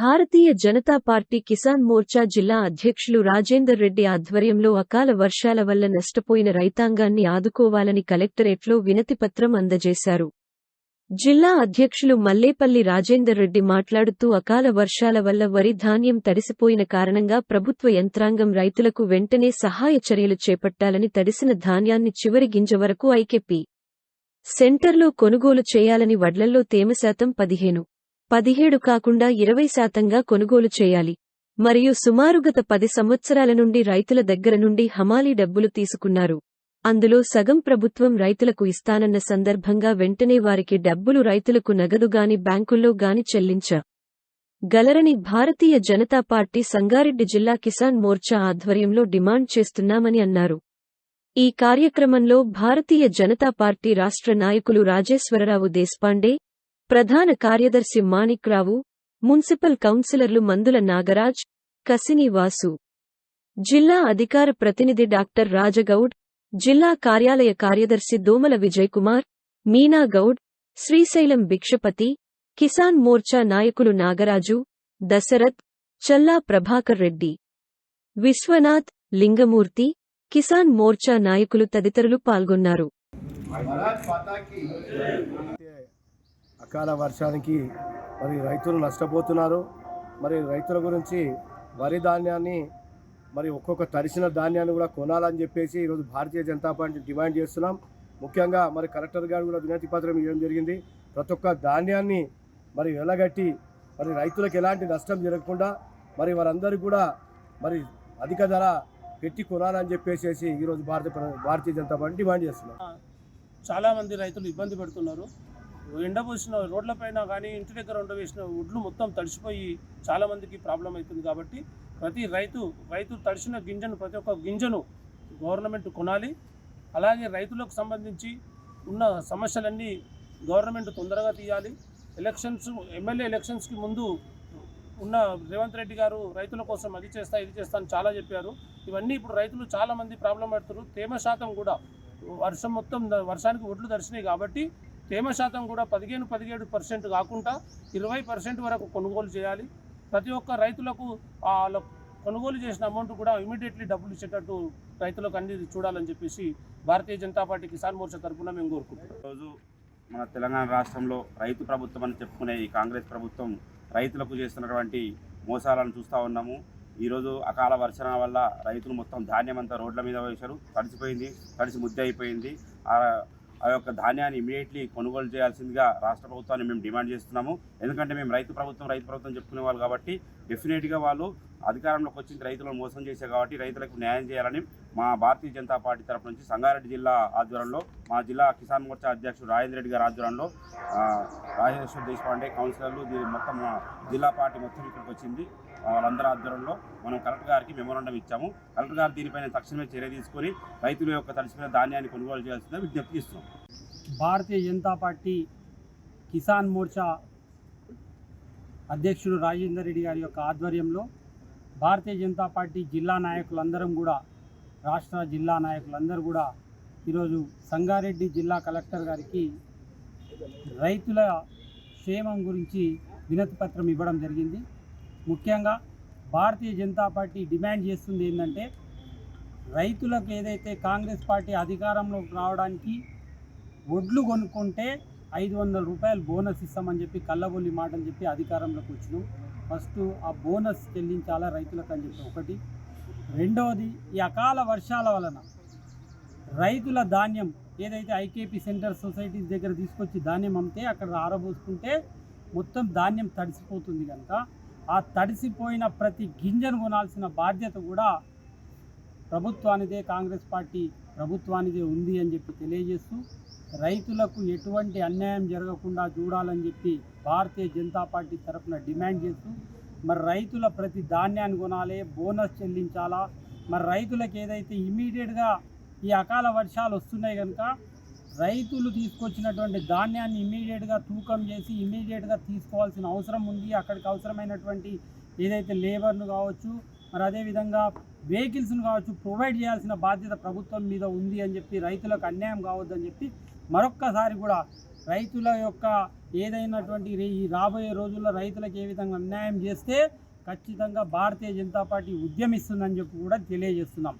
భారతీయ జనతా పార్టీ కిసాన్ మోర్చా జిల్లా అధ్యక్షులు రాజేందర్ రెడ్డి ఆధ్వర్యంలో అకాల వర్షాల వల్ల నష్టపోయిన రైతాంగాన్ని ఆదుకోవాలని కలెక్టరేట్లో వినతిపత్రం అందజేశారు. జిల్లా అధ్యక్షులు మల్లేపల్లి రాజేందర్ రెడ్డి మాట్లాడుతూ అకాల వర్షాల వల్ల వరి ధాన్యం తడిసిపోయిన కారణంగా ప్రభుత్వ యంత్రాంగం రైతులకు వెంటనే సహాయ చర్యలు చేపట్టాలని తడిసిన ధాన్యాన్ని చివరి గింజ వరకు ఐకెపి సెంటర్లో కొనుగోలు చేయాలని వడ్లల్లో తేమ శాతం పదిహేను. పదిహేడు కాకుండా ఇరవై శాతంగా కొనుగోలు చేయాలి. మరియు సుమారు గత పది సంవత్సరాల నుండి రైతుల దగ్గర నుండి హమాలీ డబ్బులు తీసుకున్నారు. అందులో సగం ప్రభుత్వం రైతులకు ఇస్తానన్న సందర్భంగా వెంటనే వారికి డబ్బులు రైతులకు నగదుగాని బ్యాంకుల్లో గాని చెల్లించ. గలరని భారతీయ జనతా పార్టీ సంగారెడ్డి జిల్లా కిసాన్ మోర్చా ఆధ్వర్యంలో డిమాండ్ చేస్తున్నామని అన్నారు. ఈ కార్యక్రమంలో భారతీయ జనతా పార్టీ రాష్ట్ర నాయకులు రాజేశ్వరరావు దేశ్పాండే ప్రధాన కార్యదర్శి మాణిక్రావు మున్సిపల్ కౌన్సిలర్లు మందుల నాగరాజ్ కసిని వాసు. జిల్లా అధికార ప్రతినిధి డాక్టర్ రాజగౌడ్ జిల్లా కార్యాలయ కార్యదర్శి దోమల విజయకుమార్ మీనా గౌడ్ శ్రీశైలం భిక్షపతి కిసాన్ మోర్చా నాయకులు నాగరాజు దశరథ్ చల్లా ప్రభాకర్ రెడ్డి. విశ్వనాథ్ లింగమూర్తి కిసాన్ మోర్చా నాయకులు తదితరులు పాల్గొన్నారు. అకాల వర్షానికి మరి రైతులు నష్టపోతున్నారు. మరి రైతుల గురించి వరి ధాన్యాన్ని మరి ఒక్కొక్క తడిసిన ధాన్యాన్ని కూడా కొనాలని చెప్పేసి ఈరోజు భారతీయ జనతా పార్టీ డిమాండ్ చేస్తున్నాం. ముఖ్యంగా మరి కలెక్టర్ గారు కూడా వినతి పత్రం ఇవ్వడం జరిగింది. ప్రతి ఒక్క ధాన్యాన్ని మరి వెలగట్టి మరి రైతులకు ఎలాంటి నష్టం జరగకుండా మరి వారందరూ కూడా మరి అధిక ధర పెట్టి కొనాలని చెప్పేసి ఈరోజు భారత భారతీయ జనతా పార్టీ డిమాండ్ చేస్తున్నాం. చాలామంది రైతులు ఇబ్బంది పెడుతున్నారు. ఎండపోసిన రోడ్లపైన కానీ ఇంటి దగ్గర ఉండవేసిన ఒడ్లు మొత్తం తడిసిపోయి చాలామందికి ప్రాబ్లం అవుతుంది కాబట్టి ప్రతి రైతు రైతు తడిసిన గింజను ప్రతి ఒక్క గింజను గవర్నమెంట్ కొనాలి. అలాగే రైతులకు సంబంధించి ఉన్న సమస్యలన్నీ గవర్నమెంట్ తొందరగా తీయాలి. ఎలక్షన్స్ ఎమ్మెల్యే ఎలక్షన్స్కి ముందు ఉన్న రేవంత్ రెడ్డి గారు రైతుల కోసం అది చేస్తా ఇది చేస్తా అని చాలా చెప్పారు. ఇవన్నీ ఇప్పుడు రైతులు చాలామంది ప్రాబ్లం పడుతున్నారు. తేమ శాతం కూడా వర్షం మొత్తం వర్షానికి ఒడ్లు తడిసినాయి కాబట్టి తేమ శాతం కూడా పదిహేను పదిహేడు పర్సెంట్ కాకుండా ఇరవై పర్సెంట్ వరకు కొనుగోలు చేయాలి. ప్రతి ఒక్క రైతులకు వాళ్ళ కొనుగోలు చేసిన అమౌంట్ కూడా ఇమీడియట్లీ డబ్బులు ఇచ్చేటట్టు రైతులకు అన్ని చూడాలని చెప్పేసి భారతీయ జనతా పార్టీ కిసాన్ మోర్చా తరఫున మేము కోరుకుంటున్నాం. రోజు మన తెలంగాణ రాష్ట్రంలో రైతు ప్రభుత్వం అని చెప్పుకునే ఈ కాంగ్రెస్ ప్రభుత్వం రైతులకు చేస్తున్నటువంటి మోసాలను చూస్తూ ఉన్నాము. ఈరోజు అకాల వర్షణ వల్ల రైతులు మొత్తం ధాన్యం అంతా రోడ్ల మీద వేశారు. తడిసిపోయింది తడిసి ముద్ద అయిపోయింది ఆ యొక్క ధాన్యాన్ని ఇమీడియట్లీ కొనుగోలు చేయాల్సిందిగా రాష్ట్ర ప్రభుత్వాన్ని మేము డిమాండ్ చేస్తున్నాము. ఎందుకంటే మేము రైతు ప్రభుత్వం రైతు ప్రభుత్వం చెప్పుకునే వాళ్ళు కాబట్టి డెఫినెట్గా వాళ్ళు అధికారంలోకి వచ్చిన రైతులను మోసం చేశారు కాబట్టి రైతులకు న్యాయం చేయాలని మా భారతీయ జనతా పార్టీ తరపు నుంచి సంగారెడ్డి జిల్లా ఆధ్వర్యంలో మా జిల్లా కిసాన్ మోర్చా అధ్యక్షుడు రాజేంద్ర రెడ్డి గారి ఆధ్వర్యంలో ఆ, రాజేశ్వర్ దేశపాండే కౌన్సిలర్లు దీని మొత్తం మా జిల్లా పార్టీ మొత్తం ఇక్కడికి వచ్చింది. వాళ్ళందరి ఆధ్వర్యంలో మనం కలెక్టర్ గారికి మెమోరాండం ఇచ్చాము. కలెక్టర్ గారు దీనిపైన తక్షణమే చర్య తీసుకొని రైతుల యొక్క తడిసిపోయిన ధాన్యాన్ని కొనుగోలు చేయాల్సిందిగా విజ్ఞప్తి ఇస్తున్నాం భారతీయ జనతా పార్టీ కిసాన్ మోర్చా అధ్యక్షుడు రాజేందర్ రెడ్డి గారి యొక్క ఆధ్వర్యంలో భారతీయ జనతా పార్టీ జిల్లా నాయకులందరం కూడా రాష్ట్ర జిల్లా నాయకులందరూ కూడా ఈరోజు సంగారెడ్డి జిల్లా కలెక్టర్ గారికి రైతుల క్షేమం గురించి వినతి పత్రం ఇవ్వడం జరిగింది. ముఖ్యంగా భారతీయ జనతా పార్టీ డిమాండ్ చేస్తుంది ఏంటంటే రైతులకు ఏదైతే కాంగ్రెస్ పార్టీ అధికారంలోకి రావడానికి వడ్లు కొనుక్కుంటే ఐదు వందల రూపాయలు బోనస్ ఇస్తామని చెప్పి కళ్ళబొల్లి మాటలు చెప్పి అధికారంలోకి వచ్చినాం. ఫస్ట్ ఆ బోనస్ చెల్లించాలా రైతులకు అని చెప్పి ఒకటి. రెండవది ఈ అకాల వర్షాల వలన రైతుల ధాన్యం ఏదైతే ఐకేపీ సెంటర్ సొసైటీస్ దగ్గర తీసుకొచ్చి ధాన్యం అమ్మితే అక్కడ ఆరబోసుకుంటే మొత్తం ధాన్యం తడిసిపోతుంది కనుక ఆ తడిసిపోయిన ప్రతి గింజను కొనాల్సిన బాధ్యత కూడా ప్రభుత్వానిదే కాంగ్రెస్ పార్టీ ప్రభుత్వానిదే ఉంది అని చెప్పి తెలియజేస్తూ రైతులకు ఎటువంటి అన్యాయం జరగకుండా చూడాలని చెప్పి భారతీయ జనతా పార్టీ తరఫున డిమాండ్ చేస్తూ మరి రైతుల ప్రతి ధాన్యాన్ని కొనాలి బోనస్ చెల్లించాలా? మరి రైతులకు ఏదైతే ఇమీడియట్గా ఈ అకాల వర్షాలు వస్తున్నాయి కనుక రైతులు తీసుకొచ్చినటువంటి ధాన్యాన్ని ఇమీడియట్గా తూకం చేసి ఇమీడియట్గా తీసుకోవాల్సిన అవసరం ఉంది. అక్కడికి అవసరమైనటువంటి ఏదైతే లేబర్ను కావచ్చు మరి అదేవిధంగా వెహికల్స్ను కావచ్చు ప్రొవైడ్ చేయాల్సిన బాధ్యత ప్రభుత్వం మీద ఉంది అని చెప్పి రైతులకు అన్యాయం కావద్దని చెప్పి మరొక్కసారి కూడా రైతుల యొక్క ఏదైనటువంటి ఈ రాబోయే రోజుల్లో రైతులకు ఏ విధంగా అన్యాయం చేస్తే ఖచ్చితంగా భారతీయ జనతా పార్టీ ఉద్యమిస్తుందని చెప్పి కూడా తెలియజేస్తున్నాం.